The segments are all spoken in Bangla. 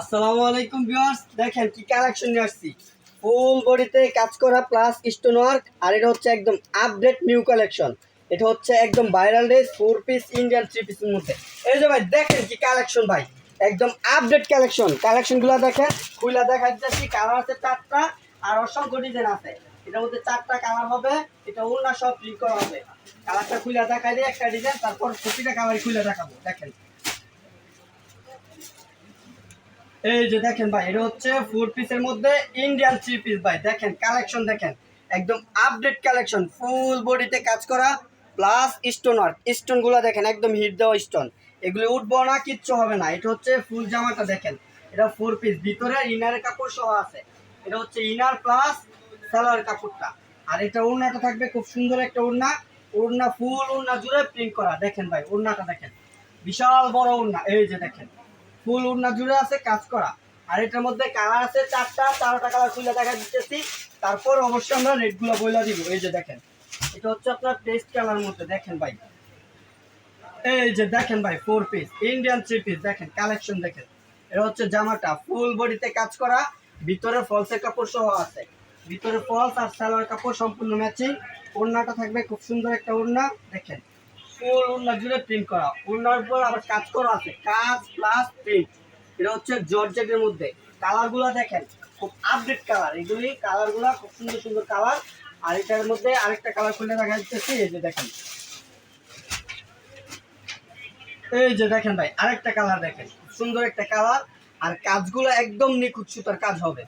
আসসালামু আলাইকুম ভিউয়ার্স, দেখেন কি কালেকশন নিয়ে আসছি। ফুল বডিতে কাজ করা প্লাস স্টোন ওয়ার্ক আর এটা হচ্ছে একদম আপডেট নিউ কালেকশন এটা হচ্ছে একদম viral dress four piece Indian three পিসের মধ্যে। এই যে ভাই, দেখেন কি কালেকশন ভাই, একদম আপডেট কালেকশন কালেকশনগুলো দেখেন, খুইলা দেখা যাচ্ছি কালার আছে চারটা, আর অসংখ্য ডিজাইন আছে। এটার মধ্যে চারটা কালার হবে, এটা অন্য সব প্রিন্ট করা হবে কালারটা খুলে দেখাই দিয়ে একটা ডিজাইন তারপর প্রতিটা কালার খুলে দেখাবো, দেখেন। এই যে দেখেন ভাই, এটা হচ্ছে ফোর পিসের মধ্যে ইন্ডিয়ান থ্রি পিস ভাই। দেখেন কালেকশন দেখেন। একদম আপডেট কালেকশন ফুল বডিতে কাজ করা প্লাস স্টোন ওয়ার্ক স্টোনগুলো দেখেন, একদম হিট দেওয়া স্টোন এগুলো উঠবো না, কিচ্ছু হবে না। এটা হচ্ছে ফুল জামাটা দেখেন। এটা ফোর পিস ভিতরে ইনারের কাপড় সহ আছে। এটা হচ্ছে ইনার প্লাস সালোয়ার কাপড়টা। আর এটা ওড়নাটা থাকবে, খুব সুন্দর একটা ওড়না। ওড়না ফুল ওড়না জুড়ে প্রিন্ট করা। দেখেন ভাই, ওড়নাটা দেখেন। বিশাল বড় ওড়না। এই যে দেখেন। ফুল উড়না জুড়ে আছে, কাজ করা। আর এটার মধ্যে কালার আছে চারটা চারটা কালার খুলে দেখা দিতেছি। তারপর অবশ্যই আমরা রেটগুলো বইলা দিব। এই যে দেখেন, এটা হচ্ছে আপনার টেস্ট কালার মধ্যে, দেখেন ভাই। এই যে দেখেন ভাই four piece Indian three piece দেখেন কালেকশন দেখেন। এটা হচ্ছে জামাটা ফুল বডিতে কাজ করা, ভিতরে ফলসের কাপড় সহ আছে। ভিতরে ফলস আর সালোয়ার কাপড় সম্পূর্ণ ম্যাচিং ওড়নাটা থাকবে খুব সুন্দর একটা ওড়না দেখেন। ফুল ওড়না জুড়ে প্রিন্ট করা। ওড়নার উপর আবার কাজ করা আছে। কাজ প্লাস প্রিন্ট এটা হচ্ছে জর্জেটের মধ্যে। কালারগুলো দেখেন, খুব আপডেট কালার এগুলি কালারগুলো খুব সুন্দর সুন্দর কালার আর এটার মধ্যে আরেকটা কালার খুলে দেখা যাচ্ছে, এই যে দেখেন। এই যে দেখেন ভাই, আরেকটা কালার দেখেন। সুন্দর একটা কালার আর কাজগুলো একদম নিখুঁত সুতার কাজ হবে।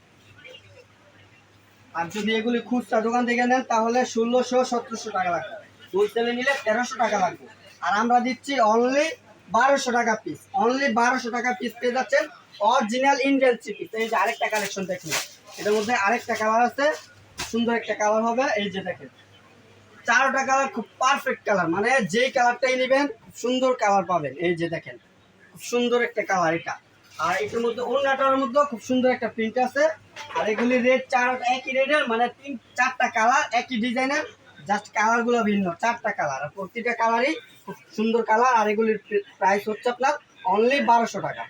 আর যদি এগুলি খুচরা দোকান থেকে নেন, তাহলে ষোলোশো সতেরোশো টাকা লাগবে। হোলসেলে নিলে তেরোশো টাকা লাগবে। আর আমরা দিচ্ছি অনলি বারোশো টাকা পিস অনলি বারোশো টাকা পিস পেয়ে যাচ্ছেন অরিজিনাল ইন্ডিয়ান পিস এই যে আরেকটা কালেকশন দেখুন। এটার মধ্যে আরেকটা কালার আছে। সুন্দর একটা কালার হবে। এই যে দেখেন। চারোটা কালার খুব পারফেক্ট কালার মানে যেই কালারটাই নেবেন, খুব সুন্দর কালার পাবেন। এই যে দেখেন। খুব সুন্দর একটা কালার এটা। আর এটার মধ্যে অন্যটার মধ্যে খুব সুন্দর একটা প্রিন্ট আছে। আর এগুলি রেড চার একই রেডের মানে তিন, চারটা কালার একই ডিজাইনের জাস্ট কালারগুলো ভিন্ন, চারটা কালার আর প্রতিটা কালারই খুব সুন্দর কালার আর এগুলির প্রাইস হচ্ছে আপনার অনলি বারোশো টাকা।